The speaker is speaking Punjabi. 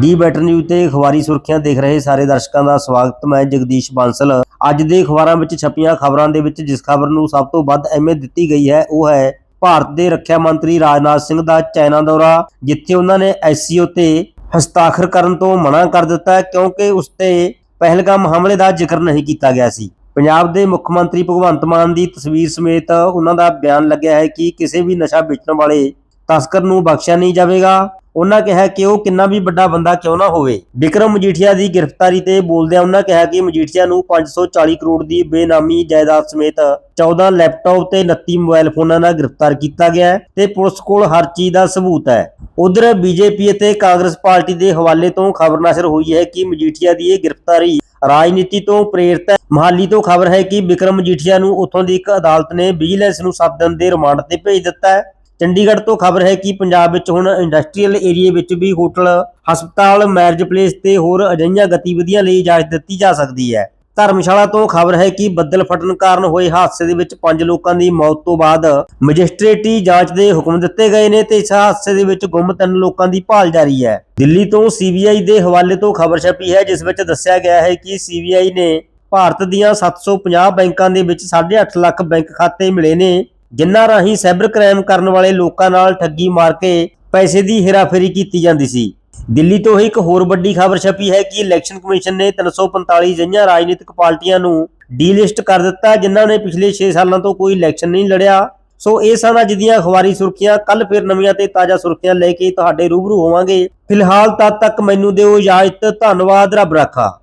ਡੀ ਬੈਟਰ ਨਿਊਜ਼ ਤੇ ਅਖਬਾਰੀ ਸੁਰਖੀਆਂ ਦੇਖ ਰਹੇ ਸਾਰੇ ਦਰਸ਼ਕਾਂ ਦਾ ਸਵਾਗਤ। ਮੈਂ ਜਗਦੀਸ਼ ਬਾਂਸਲ। ਅੱਜ ਦੇ ਅਖਬਾਰਾਂ ਵਿੱਚ ਛਪੀਆਂ ਖਬਰਾਂ ਦੇ ਵਿੱਚ ਜਿਸ ਖਬਰ ਨੂੰ ਸਭ ਤੋਂ ਵੱਧ ਅਹਿਮੀਅਤ ਦਿੱਤੀ ਗਈ ਹੈ, ਉਹ ਹੈ ਭਾਰਤ ਦੇ ਰੱਖਿਆ ਮੰਤਰੀ ਰਾਜਨਾਥ ਸਿੰਘ ਦਾ ਚਾਈਨਾ ਦੌਰਾ, ਜਿੱਥੇ ਉਹਨਾਂ ਨੇ ਐਸਸੀਓ ਤੇ ਹਸਤਾਖਰ ਕਰਨ ਤੋਂ ਮਨਾ ਕਰ ਦਿੱਤਾ ਕਿਉਂਕਿ ਉਸ ਤੇ ਪਹਿਲਗਾਮ ਹਮਲੇ ਦਾ ਜ਼ਿਕਰ ਨਹੀਂ ਕੀਤਾ ਗਿਆ ਸੀ। ਪੰਜਾਬ ਦੇ ਮੁੱਖ ਮੰਤਰੀ ਭਗਵੰਤ ਮਾਨ ਦੀ ਤਸਵੀਰ ਸਮੇਤ ਉਹਨਾਂ ਦਾ ਬਿਆਨ ਲੱਗਿਆ ਹੈ ਕਿ ਕਿਸੇ ਵੀ ਨਸ਼ਾ ਵੇਚਣ ਵਾਲੇ ਤਸਕਰ ਨੂੰ ਬਖਸ਼ਿਆ ਨਹੀਂ ਜਾਵੇਗਾ। ਉਹਨਾਂ ਕਿਹਾ ਕਿ ਉਹ ਕਿੰਨਾ ਵੀ ਵੱਡਾ ਬੰਦਾ ਕਿਉਂ ਨਾ ਹੋਵੇ। ਵਿਕਰਮ ਮਜੀਠੀਆ ਦੀ ਗ੍ਰਿਫਤਾਰੀ ਤੇ ਬੋਲਦਿਆਂ ਉਹਨਾਂ ਕਿਹਾ ਕਿ ਮਜੀਠੀਆ ਨੂੰ 540 ਕਰੋੜ ਦੀ ਬੇਨਾਮੀ ਜਾਇਦਾਦ ਸਮੇਤ 14 ਲੈਪਟਾਪ ਤੇ 29 ਮੋਬਾਈਲ ਫੋਨਾਂ ਨਾਲ ਗ੍ਰਿਫਤਾਰ ਕੀਤਾ ਗਿਆ ਤੇ ਪੁਲਿਸ ਕੋਲ ਹਰ ਚੀਜ਼ ਦਾ ਸਬੂਤ ਹੈ। ਉਧਰ ਬੀਜੇਪੀ ਅਤੇ ਕਾਂਗਰਸ ਪਾਰਟੀ ਦੇ ਹਵਾਲੇ ਤੋਂ ਖਬਰ ਨਸ਼ਰ ਹੋਈ ਹੈ ਕਿ ਮਜੀਠੀਆ ਦੀ ਇਹ ਗ੍ਰਿਫਤਾਰੀ ਰਾਜਨੀਤੀ ਤੋਂ ਪ੍ਰੇਰਿਤ ਹੈ। ਮਹਾਲੀ ਤੋਂ ਖਬਰ ਹੈ ਕਿ ਵਿਕਰਮ ਮਜੀਠੀਆ ਨੂੰ ਉੱਥੋਂ ਦੀ ਇੱਕ ਅਦਾਲਤ ਨੇ ਵਿਜੀਲੈਂਸ ਨੂੰ 7 ਦਿਨ ਦੇ ਰਿਮਾਂਡ ਤੇ ਭੇਜ ਦਿੱਤਾ ਹੈ। ਚੰਡੀਗੜ੍ਹ ਤੋਂ ਖਬਰ ਹੈ ਕਿ ਪੰਜਾਬ ਵਿੱਚ ਹੁਣ ਇੰਡਸਟਰੀਅਲ ਏਰੀਆ ਵਿੱਚ ਵੀ ਹੋਟਲ, ਹਸਪਤਾਲ ਮੈਰਿਜ ਪਲੇਸ ਤੇ ਹੋਰ ਅਜਿਹੀਆਂ ਗਤੀਵਿਧੀਆਂ ਲਈ ਇਜਾਜ਼ਤ ਦਿੱਤੀ ਜਾ ਸਕਦੀ ਹੈ। ਧਰਮਸ਼ਾਲਾ ਤੋਂ ਖਬਰ ਹੈ ਕਿ ਬੱਦਲ ਫਟਣ ਕਾਰਨ ਹੋਏ ਹਾਦਸੇ ਦੇ ਵਿੱਚ 5 ਲੋਕਾਂ ਦੀ ਮੌਤ ਤੋਂ ਬਾਅਦ ਮੈਜਿਸਟ੍ਰੇਟੀ ਜਾਂਚ ਦੇ ਹੁਕਮ ਦਿੱਤੇ ਗਏ ਨੇ ਤੇ ਇਸ ਹਾਦਸੇ ਦੇ ਵਿੱਚ ਗੁੰਮ ਤਿੰਨ ਲੋਕਾਂ ਦੀ ਭਾਲ ਜਾਰੀ ਹੈ। ਦਿੱਲੀ ਤੋਂ ਸੀਬੀਆਈ ਦੇ ਹਵਾਲੇ ਤੋਂ ਖਬਰ ਛਪੀ ਹੈ, ਜਿਸ ਵਿੱਚ ਦੱਸਿਆ ਗਿਆ ਹੈ ਕਿ ਸੀਬੀਆਈ ਨੇ ਭਾਰਤ ਦੀਆਂ 750 ਬੈਂਕਾਂ ਦੇ ਵਿੱਚ 8.5 ਲੱਖ ਬੈਂਕ ਖਾਤੇ ਮਿਲੇ ਨੇ। ਜਿਨ੍ਹਾਂ ਰਾਹੀਂ ਸਾਈਬਰ ਕ੍ਰਾਈਮ ਕਰਨ ਵਾਲੇ ਲੋਕਾਂ ਨਾਲ ਠੱਗੀ ਮਾਰ ਕੇ ਪੈਸੇ ਦੀ ਹੇਰਾਫੇਰੀ ਕੀਤੀ ਜਾਂਦੀ ਸੀ। ਦਿੱਲੀ ਤੋਂ ਇੱਕ ਹੋਰ ਵੱਡੀ ਖਬਰ ਛਪੀ ਹੈ ਕਿ ਇਲੈਕਸ਼ਨ ਕਮਿਸ਼ਨ ਨੇ 345 ਜਿਹੀਆਂ ਰਾਜਨੀਤਿਕ ਪਾਰਟੀਆਂ ਨੂੰ ਡੀਲਿਸਟ ਕਰ ਦਿੱਤਾ, ਜਿਨ੍ਹਾਂ ਨੇ ਪਿਛਲੇ 6 ਸਾਲਾਂ ਤੋਂ ਕੋਈ ਇਲੈਕਸ਼ਨ ਨਹੀਂ ਲੜਿਆ। ਸੋ ਇਹ ਸਨ ਅੱਜ ਦੀਆਂ ਅਖਬਾਰੀ ਸੁਰਖੀਆਂ। ਕੱਲ ਫਿਰ ਨਵੀਆਂ ਤੇ ਤਾਜ਼ਾ ਸੁਰਖੀਆਂ ਲੈ ਕੇ ਤੁਹਾਡੇ ਰੂਬਰੂ ਹੋਵਾਂਗੇ। ਫਿਲਹਾਲ ਤਦ ਤੱਕ ਮੈਨੂੰ ਦਿਓ ਇਜਾਜ਼ਤ। ਧੰਨਵਾਦ, ਰੱਬ ਰਾਖਾ।